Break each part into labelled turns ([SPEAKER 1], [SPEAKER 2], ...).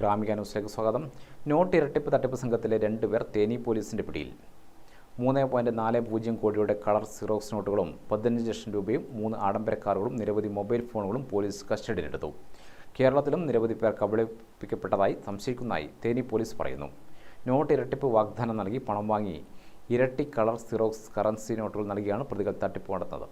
[SPEAKER 1] ഗ്രാമിക ന്യൂസിലേക്ക് സ്വാഗതം. നോട്ട് ഇരട്ടിപ്പ് തട്ടിപ്പ് സംഘത്തിലെ രണ്ടുപേർ തേനി പോലീസിന്റെ പിടിയിൽ. മൂന്ന് പോയിന്റ് നാല് പൂജ്യം കോടിയുടെ കളർ സിറോക്സ് നോട്ടുകളും പതിനഞ്ച് ലക്ഷം രൂപയും മൂന്ന് ആഡംബര കാറുകളും നിരവധി മൊബൈൽ ഫോണുകളും പോലീസ് കസ്റ്റഡിയിലെടുത്തു. കേരളത്തിലും നിരവധി പേർ കബളിപ്പിക്കപ്പെട്ടതായി സംശയിക്കുന്നതായി തേനി പോലീസ് പറയുന്നു. നോട്ട് ഇരട്ടിപ്പ് വാഗ്ദാനം നൽകി പണം വാങ്ങി ഇരട്ടി കളർ സിറോക്സ് കറൻസി നോട്ടുകൾ നൽകിയാണ് പ്രതികൾ തട്ടിപ്പ് നടത്തുന്നത്.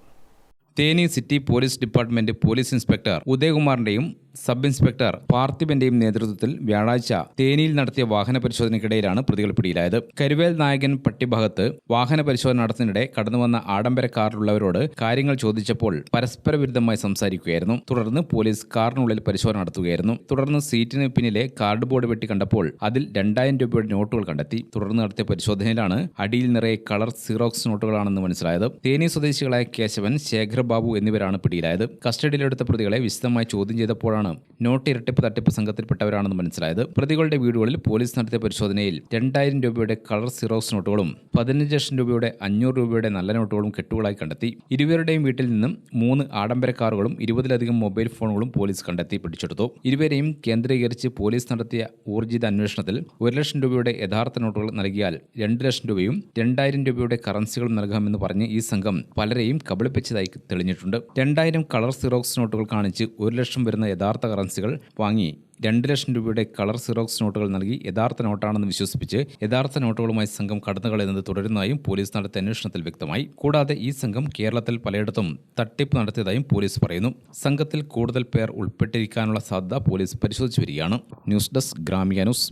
[SPEAKER 2] Theni city police department police inspector ഉദയകുമാറിന്റെയും sub inspector പാർത്ഥിബന്റെയും നേതൃത്വത്തിൽ വ്യാഴാഴ്ച തേനിയിൽ നടത്തിയ വാഹന പരിശോധനയ്ക്കിടയിലാണ് പ്രതികൾ പിടിയിലായത്. കരുവേൽ നായകൻ പട്ടിഭാഗത്ത് വാഹന പരിശോധന നടത്തുന്നതിനിടെ കടന്നുവന്ന ആഡംബര കാറിലുള്ളവരോട് കാര്യങ്ങൾ ചോദിച്ചപ്പോൾ പരസ്പര വിരുദ്ധമായി സംസാരിക്കുകയായിരുന്നു. തുടർന്ന് പോലീസ് കാറിനുള്ളിൽ പരിശോധന നടത്തുകയായിരുന്നു. തുടർന്ന് സീറ്റിന് പിന്നിലെ കാർഡ് ബോർഡ് വെട്ടി കണ്ടപ്പോൾ അതിൽ രണ്ടായിരം രൂപയുടെ നോട്ടുകൾ കണ്ടെത്തി. തുടർന്ന് നടത്തിയ പരിശോധനയിലാണ് അടിയിൽ നിറയെ കളർ സീറോക്സ് നോട്ടുകളാണെന്ന് മനസ്സിലായത്. തേനി സ്വദേശികളായ കേശവൻ ശേഖർ ബാബു എന്നിവരാണ് പിടിയിലായത്. കസ്റ്റഡിയിലെടുത്ത പ്രതികളെ വിശദമായി ചോദ്യം ചെയ്തപ്പോഴാണ് നോട്ട് ഇരട്ടിപ്പ് തട്ടിപ്പ് സംഘത്തിൽപ്പെട്ടവരാണെന്ന് മനസ്സിലായത്. പ്രതികളുടെ വീടുകളിൽ പോലീസ് നടത്തിയ പരിശോധനയിൽ രണ്ടായിരം രൂപയുടെ കളർ സിറോക്സ് നോട്ടുകളും പതിനഞ്ച് ലക്ഷം രൂപയുടെ അഞ്ഞൂറ് രൂപയുടെ നല്ല നോട്ടുകളും കെട്ടുകളായി കണ്ടെത്തി. ഇരുവരുടെയും വീട്ടിൽ നിന്നും മൂന്ന് ആഡംബര കാറുകളും ഇരുപതിലധികം മൊബൈൽ ഫോണുകളും പോലീസ് കണ്ടെത്തി പിടിച്ചെടുത്തു. ഇരുവരെയും കേന്ദ്രീകരിച്ച് പോലീസ് നടത്തിയ ഊർജിത അന്വേഷണത്തിൽ ഒരു ലക്ഷം രൂപയുടെ യഥാർത്ഥ നോട്ടുകൾ നൽകിയാൽ രണ്ട് ലക്ഷം രൂപയും രണ്ടായിരം രൂപയുടെ കറൻസികളും നൽകാമെന്ന് പറഞ്ഞ് ഈ സംഘം പലരെയും കബളിപ്പിച്ചതായി തെളിഞ്ഞിട്ടുണ്ട്. രണ്ടായിരം കളർ സിറോക്സ് നോട്ടുകൾ കാണിച്ച് ഒരു ലക്ഷം വരുന്ന യഥാർത്ഥ കറൻസികൾ വാങ്ങി രണ്ട് ലക്ഷം രൂപയുടെ കളർ സിറോക്സ് നോട്ടുകൾ നൽകി യഥാർത്ഥ നോട്ടാണെന്ന് വിശ്വസിപ്പിച്ച് യഥാർത്ഥ നോട്ടുകളുമായി സംഘം കടന്നുകളയുന്നത് തുടരുന്നതായും പോലീസ് നടത്തിയ അന്വേഷണത്തിൽ വ്യക്തമായി. കൂടാതെ ഈ സംഘം കേരളത്തിൽ പലയിടത്തും തട്ടിപ്പ് നടത്തിയതായും പോലീസ് പറയുന്നു. സംഘത്തിൽ കൂടുതൽ പേർ ഉൾപ്പെട്ടിരിക്കാനുള്ള സാധ്യത പോലീസ് പരിശോധിച്ചു വരികയാണ്. News desk Gramika news.